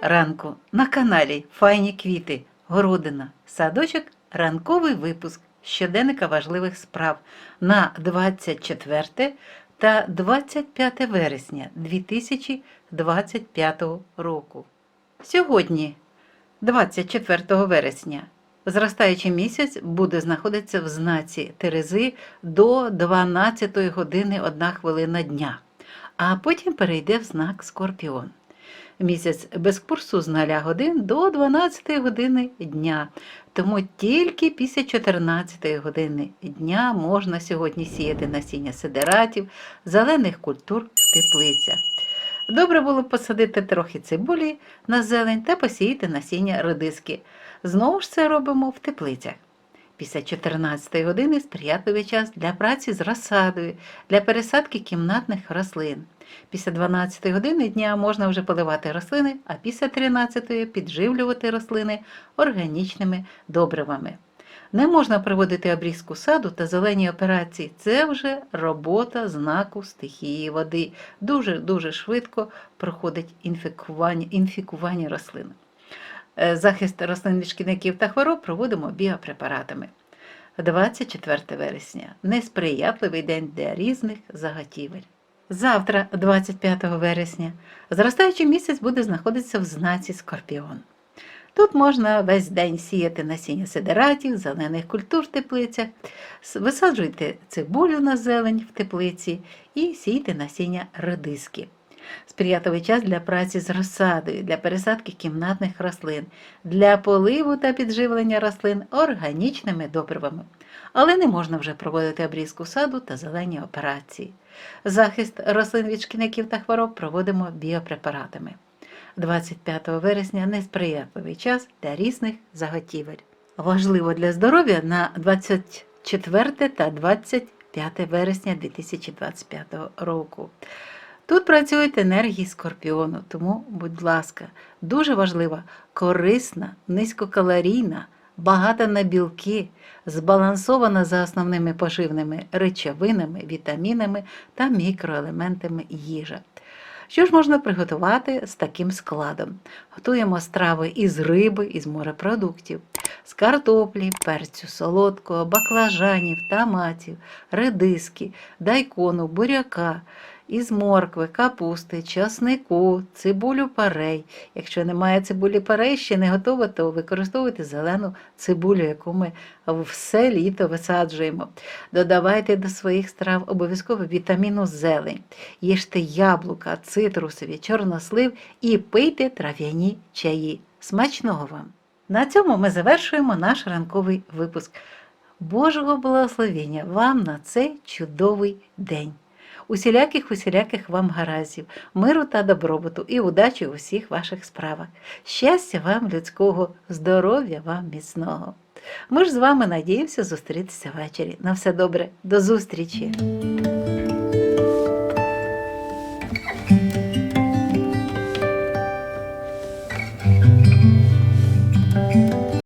ранку на каналі Файні квіти, городина, садочок, ранковий випуск щоденника важливих справ на 24 та 25 вересня 2025 року. Сьогодні, 24 вересня, зростаючий місяць буде знаходитися в знаці Терези до 12 години 1 хвилина дня, а потім перейде в знак Скорпіон. Місяць без курсу з 0 годин до 12 години дня. Тому тільки після 14 години дня можна сьогодні сіяти насіння сидератів, зелених культур в теплицях. Добре було посадити трохи цибулі на зелень та посіяти насіння редиски. Знову ж це робимо в теплицях. Після 14 години сприятливий час для праці з розсадою, для пересадки кімнатних рослин. Після 12 години дня можна вже поливати рослини, а після 13 підживлювати рослини органічними добривами. Не можна проводити обрізку саду та зелені операції. Це вже робота знаку стихії води. Дуже-дуже швидко проходить інфікування, інфікування рослин. Е, Захист рослин від шкідників та хвороб проводимо біопрепаратами. 24 вересня несприятливий день для різних заготівель. Завтра, 25 вересня, зростаючий місяць буде знаходитися в знаці Скорпіон. Тут можна весь день сіяти насіння сидератів, зелених культур в теплицях, висаджуйте цибулю на зелень в теплиці і сійте насіння редиски. Сприятливий час для праці з розсадою, для пересадки кімнатних рослин, для поливу та підживлення рослин органічними добривами. Але не можна вже проводити обрізку саду та зелені операції. Захист рослин від шкідників та хвороб проводимо біопрепаратами. 25 вересня несприятливий час для різних заготівель. Важливо для здоров'я на 24 та 25 вересня 2025 року. Тут працюють енергії скорпіону, тому, будь ласка, дуже важлива корисна, низькокалорійна, багата на білки, збалансована за основними поживними речовинами, вітамінами та мікроелементами їжа. Що ж можна приготувати з таким складом? Готуємо страви із риби, із морепродуктів, з картоплі, перцю солодкого, баклажанів, томатів, редиски, дайкону, буряка, із моркви, капусти, часнику, цибулю парей. Якщо немає цибулі парей, ще не готова, то використовуйте зелену цибулю, яку ми все літо висаджуємо. Додавайте до своїх страв обов'язково вітаміну зелень. Їжте яблука, цитрусові, чорнослив і пийте трав'яні чаї. Смачного вам! На цьому ми завершуємо наш ранковий випуск. Божого благословення вам на цей чудовий день! Усіляких усіляких вам гараздів, миру та добробуту і удачі у всіх ваших справах. Щастя вам людського, здоров'я вам міцного. Ми ж з вами надіємося зустрітися ввечері. На все добре, до зустрічі!